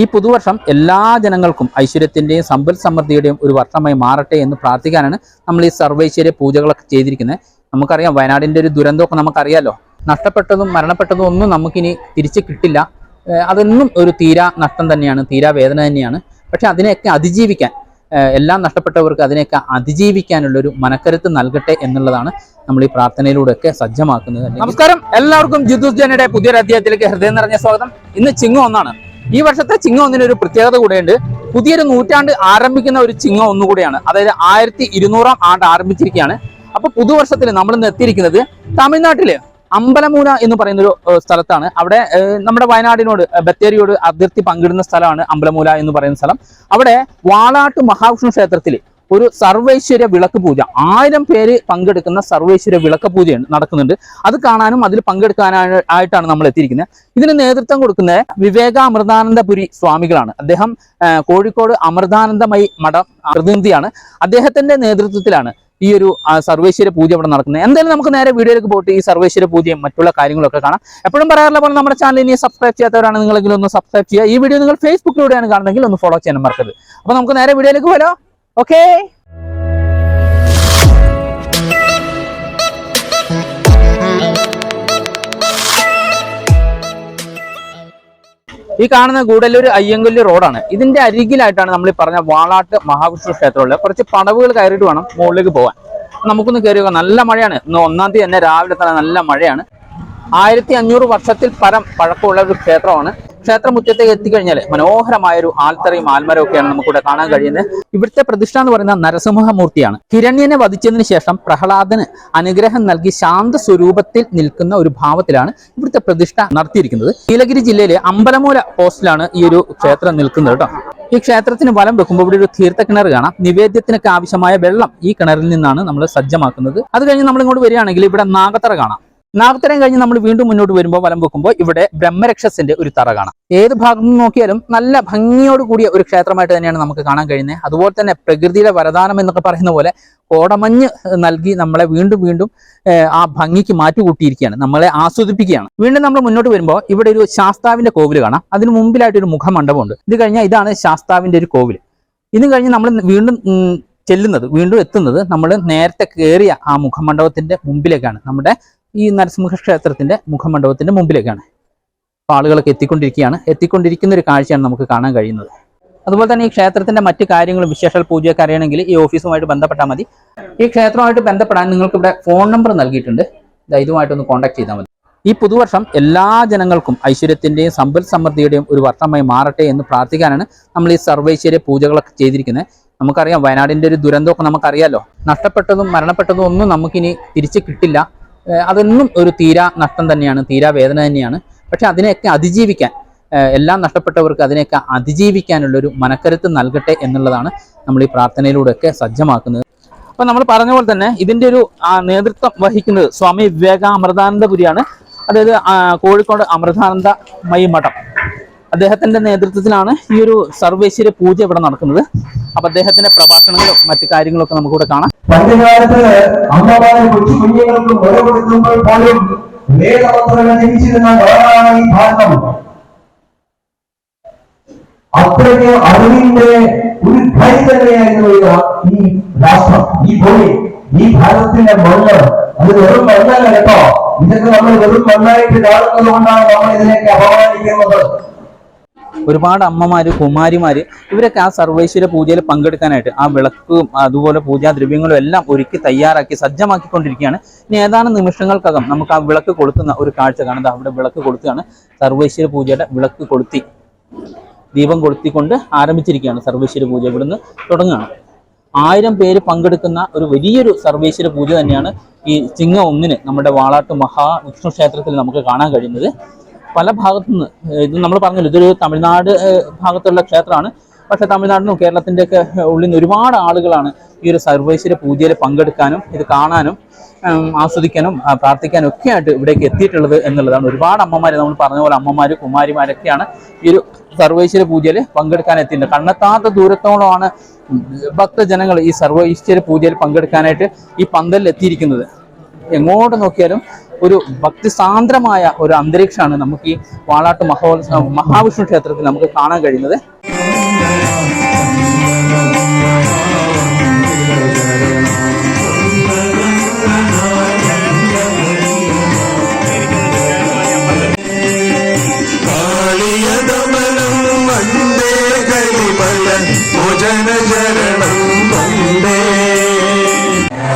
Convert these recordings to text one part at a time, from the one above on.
ഈ പുതുവർഷം എല്ലാ ജനങ്ങൾക്കും ഐശ്വര്യത്തിന്റെയും സമ്പൽ സമൃദ്ധിയുടെയും ഒരു വർഷമായി മാറട്ടെ എന്ന് പ്രാർത്ഥിക്കാനാണ് നമ്മൾ ഈ സർവൈശ്വര്യ പൂജകളൊക്കെ ചെയ്തിരിക്കുന്നത്. നമുക്കറിയാം വയനാടിന്റെ ഒരു ദുരന്തമൊക്കെ നമുക്കറിയാലോ. നഷ്ടപ്പെട്ടതും മരണപ്പെട്ടതും ഒന്നും നമുക്കിനി തിരിച്ച് കിട്ടില്ല. അതൊന്നും ഒരു തീരാ നഷ്ടം തന്നെയാണ് തീരാ വേദന തന്നെയാണ്. പക്ഷെ അതിനെയൊക്കെ അതിജീവിക്കാൻ എല്ലാം നഷ്ടപ്പെട്ടവർക്ക് അതിനെയൊക്കെ അതിജീവിക്കാനുള്ളൊരു മനക്കരുത്ത് നൽകട്ടെ എന്നുള്ളതാണ് നമ്മൾ ഈ പ്രാർത്ഥനയിലൂടെയൊക്കെ സജ്ജമാക്കുന്നത് നമസ്കാരം. എല്ലാവർക്കും ജനയുടെ പുതിയൊരു അധ്യായത്തിലേക്ക് ഹൃദയം നിറഞ്ഞ സ്വാഗതം. ഇന്ന് ചിങ്ങം ഒന്നാണ്. ഈ വർഷത്തെ ചിങ്ങം ഒന്നിന് ഒരു പ്രത്യേകത കൂടെയുണ്ട്. പുതിയൊരു നൂറ്റാണ്ട് ആരംഭിക്കുന്ന ഒരു ചിങ്ങം ഒന്നുകൂടിയാണ്. അതായത് ആയിരത്തി ഇരുന്നൂറാം ആണ്ട് ആരംഭിച്ചിരിക്കുകയാണ്. അപ്പൊ പുതുവർഷത്തിൽ നമ്മൾ ഇന്ന് എത്തിയിരിക്കുന്നത് തമിഴ്നാട്ടിൽ അമ്പലമൂല എന്ന് പറയുന്ന ഒരു സ്ഥലത്താണ്. അവിടെ നമ്മുടെ വയനാടിനോട് ബത്തേരിയോട് അതിർത്തി പങ്കിടുന്ന സ്ഥലമാണ് അമ്പലമൂല എന്ന് പറയുന്ന സ്ഥലം. അവിടെ വാളാട്ട് മഹാവിഷ്ണു ക്ഷേത്രത്തിൽ ഒരു സർവേശ്വര വിളക്ക് പൂജ. ആയിരം പേര് പങ്കെടുക്കുന്ന സർവേശ്വര വിളക്ക് പൂജ നടക്കുന്നുണ്ട്. അത് കാണാനും അതിൽ പങ്കെടുക്കാനായിട്ടാണ് നമ്മൾ എത്തിയിരിക്കുന്നത്. ഇതിന് നേതൃത്വം കൊടുക്കുന്നത് വിവേക അമൃതാനന്ദപുരി സ്വാമികളാണ്. അദ്ദേഹം കോഴിക്കോട് അമൃതാനന്ദമയി മഠം പ്രതിനിധിയാണ്. അദ്ദേഹത്തിന്റെ നേതൃത്വത്തിലാണ് ഈ ഒരു സർവേശ്വര പൂജ ഇവിടെ നടക്കുന്നത്. എന്തായാലും നമുക്ക് നേരെ വീഡിയോയിലേക്ക് പോയിട്ട് ഈ സർവേശ്വര പൂജയും മറ്റുള്ള കാര്യങ്ങളൊക്കെ കാണാം. എപ്പോഴും പറയാറുള്ള പോലെ നമ്മുടെ ചാനൽ ഇനി സബ്സ്ക്രൈബ് ചെയ്യാത്തവരാണ് നിങ്ങളെങ്കിലും ഒന്ന് സബ്സ്ക്രൈബ് ചെയ്യുക. ഈ വീഡിയോ നിങ്ങൾ ഫേസ്ബുക്കിലൂടെയാണ് കാണുന്നതെങ്കിൽ ഒന്ന് ഫോളോ ചെയ്യാൻ മറക്കരുത്. അപ്പോൾ നമുക്ക് നേരെ വീഡിയോയിലേക്ക് പോലോ ഓക്കേ? ഈ കാണുന്ന ഗൂഡല്ലൂർ അയ്യങ്കൊല്ലി റോഡാണ്. ഇതിന്റെ അരികിലായിട്ടാണ് നമ്മൾ ഈ പറഞ്ഞ വാളാട്ട് മഹാവിഷ്ണു ക്ഷേത്രമുള്ളത്. കുറച്ച് പടവുകൾ കയറിയിട്ട് വേണം മുകളിലേക്ക് പോകാൻ നമുക്കൊന്ന് കയറി നല്ല മഴയാണ്. ഇന്ന് ഒന്നാം തീയതി തന്നെ രാവിലെ തന്നെ നല്ല മഴയാണ്. ആയിരത്തി അഞ്ഞൂറ് വർഷത്തിൽ പരം പഴക്കമുള്ള ഒരു ക്ഷേത്രമാണ്. ക്ഷേത്രമുറ്റത്തേക്ക് എത്തിക്കഴിഞ്ഞാൽ മനോഹരമായ ഒരു ആൽത്തറയും ആൽമരവും ഒക്കെയാണ് നമുക്കിവിടെ കാണാൻ കഴിയുന്നത്. ഇവിടുത്തെ പ്രതിഷ്ഠ എന്ന് പറയുന്ന നരസിംഹമൂർത്തിയാണ്. ഹിരണ്യനെ വധിച്ചതിന് ശേഷം പ്രഹ്ലാദന് അനുഗ്രഹം നൽകി ശാന്ത സ്വരൂപത്തിൽ നിൽക്കുന്ന ഒരു ഭാവത്തിലാണ് ഇവിടുത്തെ പ്രതിഷ്ഠ നടത്തിയിരിക്കുന്നത്. നീലഗിരി ജില്ലയിലെ അമ്പലമൂല പോസ്റ്റിലാണ് ഈ ഒരു ക്ഷേത്രം നിൽക്കുന്നത് കേട്ടോ. ഈ ക്ഷേത്രത്തിന് വലം വെക്കുമ്പോൾ ഇവിടെ ഒരു തീർത്ഥ കിണർ കാണാം. നിവേദ്യത്തിനൊക്കെ ആവശ്യമായ വെള്ളം ഈ കിണറിൽ നിന്നാണ് നമ്മൾ സജ്ജമാക്കുന്നത്. അത് കഴിഞ്ഞ് നമ്മൾ ഇങ്ങോട്ട് വരികയാണെങ്കിൽ ഇവിടെ നാഗത്തറ കാണാം. നാഗത്തറയും കഴിഞ്ഞ് നമ്മൾ വീണ്ടും മുന്നോട്ട് വരുമ്പോൾ വലം വെക്കുമ്പോൾ ഇവിടെ ബ്രഹ്മരക്ഷസിന്റെ ഒരു തറ കാണാം. ഏത് ഭാഗത്തു നോക്കിയാലും നല്ല ഭംഗിയോട് കൂടിയ ഒരു ക്ഷേത്രമായിട്ട് തന്നെയാണ് നമുക്ക് കാണാൻ കഴിയുന്നത്. അതുപോലെ തന്നെ പ്രകൃതിയുടെ വരദാനം എന്നൊക്കെ പറയുന്ന പോലെ കോടമഞ്ഞ് നൽകി നമ്മളെ വീണ്ടും വീണ്ടും ആ ഭംഗിക്ക് മാറ്റുകൂട്ടിയിരിക്കുകയാണ്. നമ്മളെ ആസ്വദിപ്പിക്കുകയാണ്. വീണ്ടും നമ്മൾ മുന്നോട്ട് വരുമ്പോൾ ഇവിടെ ഒരു ശാസ്താവിന്റെ കോവിൽ കാണാം. അതിന് മുമ്പിലായിട്ട് ഒരു മുഖമണ്ഡപമുണ്ട്. ഇത് കഴിഞ്ഞാൽ ഇതാണ് ശാസ്താവിന്റെ ഒരു കോവിൽ ഇതും കഴിഞ്ഞ് നമ്മൾ വീണ്ടും ചെല്ലുന്നത് വീണ്ടും എത്തുന്നത് നമ്മൾ നേരത്തെ കയറിയ ആ മുഖമണ്ഡപത്തിന്റെ മുമ്പിലേക്കാണ്. നമ്മുടെ ഈ നരസിംഹ ക്ഷേത്രത്തിന്റെ മുഖമണ്ഡപത്തിന്റെ മുമ്പിലേക്കാണ്. അപ്പോൾ ആളുകളൊക്കെ എത്തിക്കൊണ്ടിരിക്കുകയാണ്. എത്തിക്കൊണ്ടിരിക്കുന്ന ഒരു കാഴ്ചയാണ് നമുക്ക് കാണാൻ കഴിയുന്നത്. അതുപോലെ തന്നെ ഈ ക്ഷേത്രത്തിന്റെ മറ്റ് കാര്യങ്ങളും വിശേഷ പൂജയൊക്കെ അറിയണമെങ്കിൽ ഈ ഓഫീസുമായിട്ട് ബന്ധപ്പെട്ടാൽ മതി. ഈ ക്ഷേത്രമായിട്ട് ബന്ധപ്പെടാൻ നിങ്ങൾക്ക് ഇവിടെ ഫോൺ നമ്പർ നൽകിയിട്ടുണ്ട്. ഇതുമായിട്ടൊന്ന് കോൺടാക്ട് ചെയ്താൽ മതി. ഈ പുതുവർഷം എല്ലാ ജനങ്ങൾക്കും ഐശ്വര്യത്തിന്റെയും സമ്പൽ സമൃദ്ധിയുടെയും ഒരു വർഷമായി മാറട്ടെ എന്ന് പ്രാർത്ഥിക്കാനാണ് നമ്മൾ ഈ സർവൈശ്വര്യ പൂജകളൊക്കെ ചെയ്തിരിക്കുന്നത്. നമുക്കറിയാം വയനാടിന്റെ ഒരു ദുരന്തമൊക്കെ നമുക്കറിയാലോ. നഷ്ടപ്പെട്ടതും മരണപ്പെട്ടതും ഒന്നും നമുക്കിനി തിരിച്ചു കിട്ടില്ല. അതൊന്നും ഒരു തീരാ നഷ്ടം തന്നെയാണ് തീരാ വേദന തന്നെയാണ്. പക്ഷെ അതിനെയൊക്കെ അതിജീവിക്കാൻ എല്ലാം നഷ്ടപ്പെട്ടവർക്ക് അതിനെയൊക്കെ അതിജീവിക്കാനുള്ള ഒരു മനക്കരുത്ത് നൽകട്ടെ എന്നുള്ളതാണ് നമ്മൾ ഈ പ്രാർത്ഥനയിലൂടെയൊക്കെ സജ്ജമാക്കുന്നത്. അപ്പൊ നമ്മൾ പറഞ്ഞ പോലെ തന്നെ ഇതിന്റെ ഒരു നേതൃത്വം വഹിക്കുന്നത് സ്വാമി വിവേക അമൃതാനന്ദപുരിയാണ് അതായത് കോഴിക്കോട് കോഴിക്കോട് അമൃതാനന്ദമയി മഠം. അദ്ദേഹത്തിന്റെ നേതൃത്വത്തിലാണ് ഈ ഒരു സർവേശ്വര പൂജ ഇവിടെ നടക്കുന്നത്. അപ്പൊ പ്രഭാഷണങ്ങളും മറ്റു കാര്യങ്ങളൊക്കെ നമുക്കിവിടെ കാണാം. പണ്ടുകാലത്ത് അമ്മമാര് കൊച്ചു കുഞ്ഞുങ്ങൾക്ക് മുല കൊടുക്കുമ്പോൾ പോലും വേദമന്ത്രങ്ങൾ ജനിച്ചിരുന്ന നാടാണ് ഈ ഒരു ധൈര്യം തന്നെയായിരുന്നു ഈ രാഷ്ട്രം ഈ ഭൂമി ഈ ഭാരതത്തിന്റെ മണ്ണ്. അത് വെറും മണ്ണല്ല കേട്ടോ. ഇതൊക്കെ നമ്മൾ വെറും മണ്ണായിട്ട് കാണുന്നത് കൊണ്ടാണ് നമ്മൾ ഇതിനെയൊക്കെ അപമാനിക്കുന്നത്. ഒരുപാട് അമ്മമാർ കുമാരിമാർ ഇവരൊക്കെ ആ സർവേശ്വര പൂജയിൽ പങ്കെടുക്കാനായിട്ട് ആ വിളക്കും അതുപോലെ പൂജാദ്രവ്യങ്ങളും എല്ലാം ഒരുക്കി തയ്യാറാക്കി സജ്ജമാക്കിക്കൊണ്ടിരിക്കുകയാണ്. ഇനി ഏതാനും നിമിഷങ്ങൾക്കകം നമുക്ക് ആ വിളക്ക് കൊളുത്തുന്ന ഒരു കാഴ്ച കാണുന്നത് അവിടെ വിളക്ക് കൊളുത്തുകയാണ്. സർവേശ്വര പൂജയുടെ വിളക്ക് കൊളുത്തി ദീപം കൊളുത്തിക്കൊണ്ട് ആരംഭിച്ചിരിക്കുകയാണ് സർവേശ്വര പൂജ ഇവിടുന്ന് തുടങ്ങുകയാണ്. ആയിരം പേര് പങ്കെടുക്കുന്ന ഒരു വലിയൊരു സർവേശ്വര പൂജ തന്നെയാണ് ഈ ചിങ്ങ ഒന്നിന് നമ്മുടെ വാളാട്ട് മഹാവിഷ്ണു ക്ഷേത്രത്തിൽ നമുക്ക് കാണാൻ കഴിയുന്നത്. പല ഭാഗത്തു നിന്ന് ഇത് നമ്മൾ പറഞ്ഞല്ലോ ഇതൊരു തമിഴ്നാട് ഭാഗത്തുള്ള ക്ഷേത്രമാണ്. പക്ഷേ തമിഴ്നാടിനും കേരളത്തിന്റെ ഒക്കെ ഉള്ളിൽ നിന്ന് ഒരുപാട് ആളുകളാണ് ഈ ഒരു സർവേശ്വര പൂജയിൽ പങ്കെടുക്കാനും ഇത് കാണാനും ആസ്വദിക്കാനും പ്രാർത്ഥിക്കാനും ഒക്കെ ആയിട്ട് ഇവിടേക്ക് എത്തിയിട്ടുള്ളത് എന്നുള്ളതാണ്. ഒരുപാട് അമ്മമാർ നമ്മൾ പറഞ്ഞ പോലെ അമ്മമാർ കുമാരിമാരൊക്കെയാണ് ഈ ഒരു സർവേശ്വര പൂജയിൽ പങ്കെടുക്കാൻ എത്തിയിട്ടുണ്ട് കണ്ണെത്താത്ത ദൂരത്തോളമാണ് ഭക്തജനങ്ങൾ ഈ സർവേശ്വര പൂജയിൽ പങ്കെടുക്കാനായിട്ട് ഈ പന്തലിൽ എത്തിയിരിക്കുന്നത്. എങ്ങോട്ട് നോക്കിയാലും ഒരു ഭക്തിസാന്ദ്രമായ ഒരു അന്തരീക്ഷമാണ് നമുക്ക് ഈ വാളാട്ട് മഹോത്സവ മഹാവിഷ്ണു ക്ഷേത്രത്തിൽ നമുക്ക് കാണാൻ കഴിയുന്നത്. കാളിയതമനം ഓം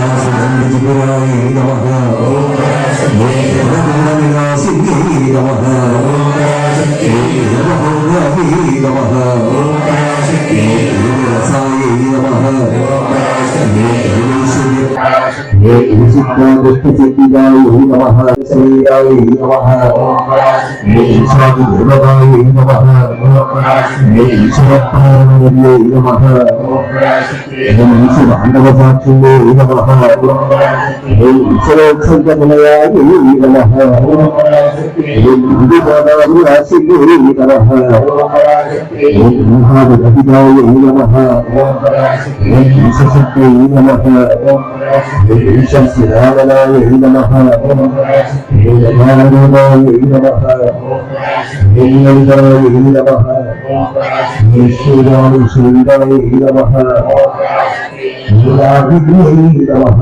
ഹംസമന്ത്രാപ്രഭുവിന്റെ നമഃ ഓം ഭഗവത്മായാമുക്തായ നമഃ हे ईशितो दुष्टचित्तिदाय नमः शरीराय नमः हे ईशान देवदाय नमः हे ईश्वरप्राणाय नमः हे ईश बांधवसाक्षिणे नमः हे ईश्वरोक्षजनयाय नमः हे हिन्दुदादाय राशिने नमः ஓம் மகாத கபிதாய ஈரமக ஓம் ஓம் ஈசசக்தி ஈரமக ஓம் ஓம் ஈசஸ்தி ராமனாய ஈரமக ஓம் ஓம் நாரணமாய ஈரமக ஓம் நந்தாய ஈரமக ஓம் ஸ்ரீராம சுந்தராய ஈரமக ஓம் ராஜியே ஈரமக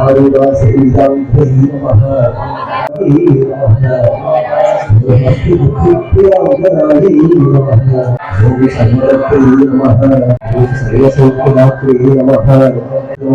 ஆதிவாசி நமஹ நமஹ ఓం సర్వత్రీ నమ ఓం సర్వసౌఖ్యదాత్రీ నమ నమ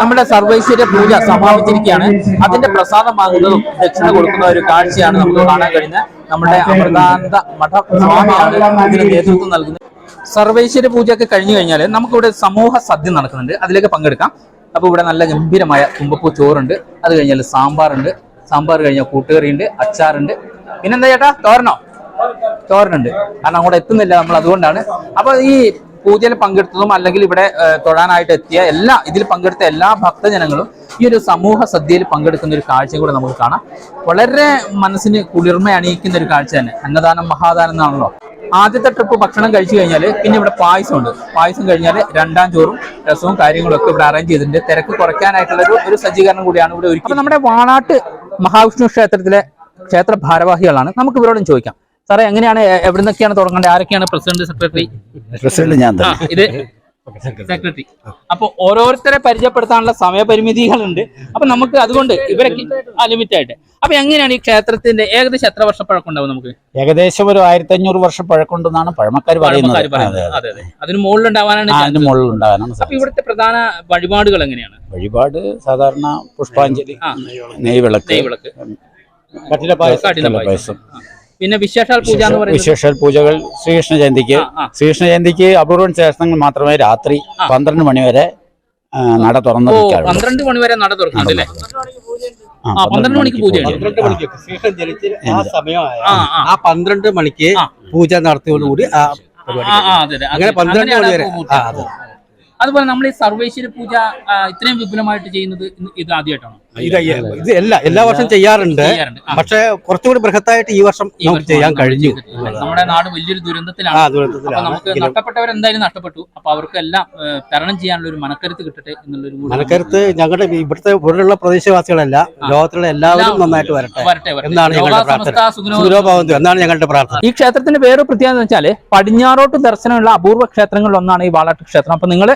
നമ്മുടെ സർവൈശ്വര്യ പൂജ സമാപിച്ചിരിക്കുകയാണ്. അതിന്റെ പ്രസാദം വാങ്ങുന്നതും ദക്ഷിണ കൊടുക്കുന്ന ഒരു കാഴ്ചയാണ് നമുക്ക് കാണാൻ കഴിഞ്ഞ നമ്മുടെ അമൃതാനന്ദ മഠ സ്വാമിയാണ് ഇതിന് നേതൃത്വം നൽകുന്നത്. സർവൈശ്വര്യ പൂജയൊക്കെ കഴിഞ്ഞു കഴിഞ്ഞാൽ നമുക്കിവിടെ സമൂഹ സദ്യ നടക്കുന്നുണ്ട്. അതിലേക്ക് പങ്കെടുക്കാം. അപ്പൊ ഇവിടെ നല്ല ഗംഭീരമായ കുമ്പപ്പൂ ചോറുണ്ട്. അത് കഴിഞ്ഞാൽ സാമ്പാറുണ്ട്. സാമ്പാർ കഴിഞ്ഞാൽ കൂട്ടുകറിയുണ്ട് അച്ചാറുണ്ട്. പിന്നെന്താ ചേട്ടാ? തോരണോ തോരണുണ്ട് കാരണം അങ്ങോട്ട് എത്തുന്നില്ല നമ്മൾ അതുകൊണ്ടാണ്. അപ്പൊ ഈ പൂജയിൽ പങ്കെടുത്തതും അല്ലെങ്കിൽ ഇവിടെ തൊഴാനായിട്ട് എത്തിയ എല്ലാ ഇതിൽ പങ്കെടുത്ത എല്ലാ ഭക്തജനങ്ങളും ഈ ഒരു സമൂഹ സദ്യയിൽ പങ്കെടുക്കുന്ന ഒരു കാഴ്ച കൂടെ നമുക്ക് കാണാം. വളരെ മനസ്സിന് കുളിർമ അണിയിക്കുന്ന ഒരു കാഴ്ച തന്നെ. അന്നദാനം മഹാദാനം എന്നാണല്ലോ. ആദ്യത്തെ ട്രിപ്പ് ഭക്ഷണം കഴിച്ചു കഴിഞ്ഞാൽ പിന്നെ ഇവിടെ പായസം ഉണ്ട് പായസം കഴിഞ്ഞാൽ രണ്ടാം ചോറും രസവും കാര്യങ്ങളും ഒക്കെ ഇവിടെ അറേഞ്ച് ചെയ്തിട്ടുണ്ട്. തിരക്ക് കുറയ്ക്കാനായിട്ടുള്ള ഒരു ഒരു സജ്ജീകരണം കൂടിയാണ് ഇവിടെ ഒരുക്കി. നമ്മുടെ വാണാട്ട് മഹാവിഷ്ണു ക്ഷേത്രത്തിലെ ക്ഷേത്ര ഭാരവാഹികളാണ്. നമുക്ക് ഇവരോടും ചോദിക്കാം. സാറേ എങ്ങനെയാണ് എവിടെ നിന്നൊക്കെയാണ് തുടങ്ങേണ്ടത്? ആരൊക്കെയാണ് പ്രസിഡന്റ് സെക്രട്ടറി? പ്രസിഡന്റ് ഞാൻ ഇത് സെക്രട്ടറി. അപ്പൊ ഓരോരുത്തരെ പരിചയപ്പെടുത്താനുള്ള സമയപരിമിതികളുണ്ട്. അപ്പൊ നമുക്ക് അതുകൊണ്ട് ഇവരൊക്കെ ലിമിറ്റ് ആയിട്ട് അപ്പൊ എങ്ങനെയാണ് ഈ ക്ഷേത്രത്തിന്റെ ഏകദേശം എത്ര വർഷം പഴക്കമുണ്ടാവും നമുക്ക്? ഏകദേശം ഒരു ആയിരത്തി അഞ്ഞൂറ് വർഷം പഴക്കമുണ്ടെന്നാണ് പഴമക്കാർ പറയുന്നത്. അതെ, അതെ. അതെ അതിന് മുകളിൽ ഉണ്ടാവാനാണ് ആ, അതിന് മുകളിൽ ഉണ്ടാകാനാണ് അപ്പൊ. ഇവിടുത്തെ പ്രധാന വഴിപാടുകൾ എങ്ങനെയാണ്? വഴിപാട് സാധാരണ പുഷ്പാഞ്ജലി. നെയ്വിളക്ക് നെയ്വിളക്ക്. പായസം. പിന്നെ വിശേഷാൽ പൂജ എന്ന് പറയുന്നത്? വിശേഷാൽ പൂജകൾ ശ്രീകൃഷ്ണ ജയന്തിക്ക്. ശ്രീകൃഷ്ണ ജയന്തിക്ക് അപൂർവൻ ശേഷങ്ങൾ മാത്രമേ രാത്രി. പന്ത്രണ്ട് മണി വരെ ആ, നട തുറന്നു പന്ത്രണ്ട് മണി വരെ നട തുറക്കുന്നുണ്ടല്ലേ പന്ത്രണ്ട് മണിക്ക് പൂജ പന്ത്രണ്ട് മണിക്ക് ശ്രീകൃഷ്ണൻ ജനിച്ച് ആ സമയമായ ആ, പന്ത്രണ്ട് മണിക്ക് പൂജ നടത്തിയോടുകൂടി. അങ്ങനെ പന്ത്രണ്ട് മണി വരെ. അതെ. അതുപോലെ നമ്മൾ ഈ സർവേശ്വര പൂജ ഇത്രയും വിപുലമായിട്ട് ചെയ്യുന്നത് ഇത് ആദ്യമായിട്ടാണോ? ഇത് ഇത് എല്ലാ എല്ലാ വർഷം ചെയ്യാറുണ്ട്. പക്ഷെ കുറച്ചുകൂടി ബൃഹത്തായിട്ട് ഈ വർഷം നമുക്ക് ചെയ്യാൻ കഴിഞ്ഞു. നമ്മുടെ നാട് വലിയൊരു ദുരന്തത്തിലാണ്. നമുക്ക് എന്തായാലും നഷ്ടപ്പെട്ടു. അപ്പൊ അവർക്ക് എല്ലാം തരണം ചെയ്യാനുള്ള ഒരു മനക്കരുത്ത് കിട്ടട്ടെ എന്നുള്ളൊരു മനക്കരുത്ത് ഞങ്ങളുടെ ഇവിടുത്തെ ഇവിടെയുള്ള പ്രദേശവാസികളല്ല ലോകത്തിലുള്ള എല്ലാവരും നന്നായിട്ട് വരട്ടെ. എന്നാണ് ഞങ്ങളുടെ പ്രാർത്ഥന. എന്നാണ് ഞങ്ങളുടെ പ്രാർത്ഥന. ഈ ക്ഷേത്രത്തിന്റെ വേറൊരു പ്രത്യേകത എന്ന് വെച്ചാൽ പടിഞ്ഞാറോട്ട് ദർശനമുള്ള അപൂർവ ക്ഷേത്രങ്ങളിൽ ഒന്നാണ് ഈ വാളാട്ട് ക്ഷേത്രം. അപ്പൊ നിങ്ങൾ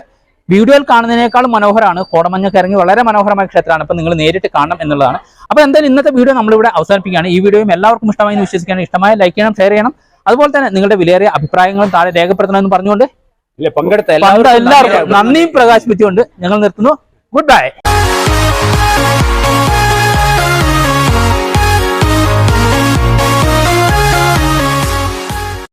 വീഡിയോയിൽ കാണുന്നതിനേക്കാളും മനോഹരമാണ് കോടമഞ്ഞ കിറങ്ങി വളരെ മനോഹരമായ ക്ഷേത്രമാണ്. അപ്പൊ നിങ്ങൾ നേരിട്ട് കാണണം എന്നുള്ളതാണ്. അപ്പൊ എന്തായാലും ഇന്നത്തെ വീഡിയോ നമ്മളിവിടെ അവസാനിപ്പിക്കുകയാണ്. ഈ വീഡിയോയും എല്ലാവർക്കും ഇഷ്ടമായി വിശ്വസിക്കുകയാണ്. ഇഷ്ടമായ ലൈക്ക് ചെയ്യണം ഷെയർ ചെയ്യണം. അതുപോലെ തന്നെ നിങ്ങളുടെ വിലയേറിയ അഭിപ്രായങ്ങളും താഴെ രേഖപ്പെടുത്തണമെന്ന് പറഞ്ഞുകൊണ്ട് പങ്കെടുത്ത എല്ലാവർക്കും നന്ദിയും പ്രകാശിപ്പിച്ചുകൊണ്ട് ഞങ്ങൾ നിർത്തുന്നു. Good bye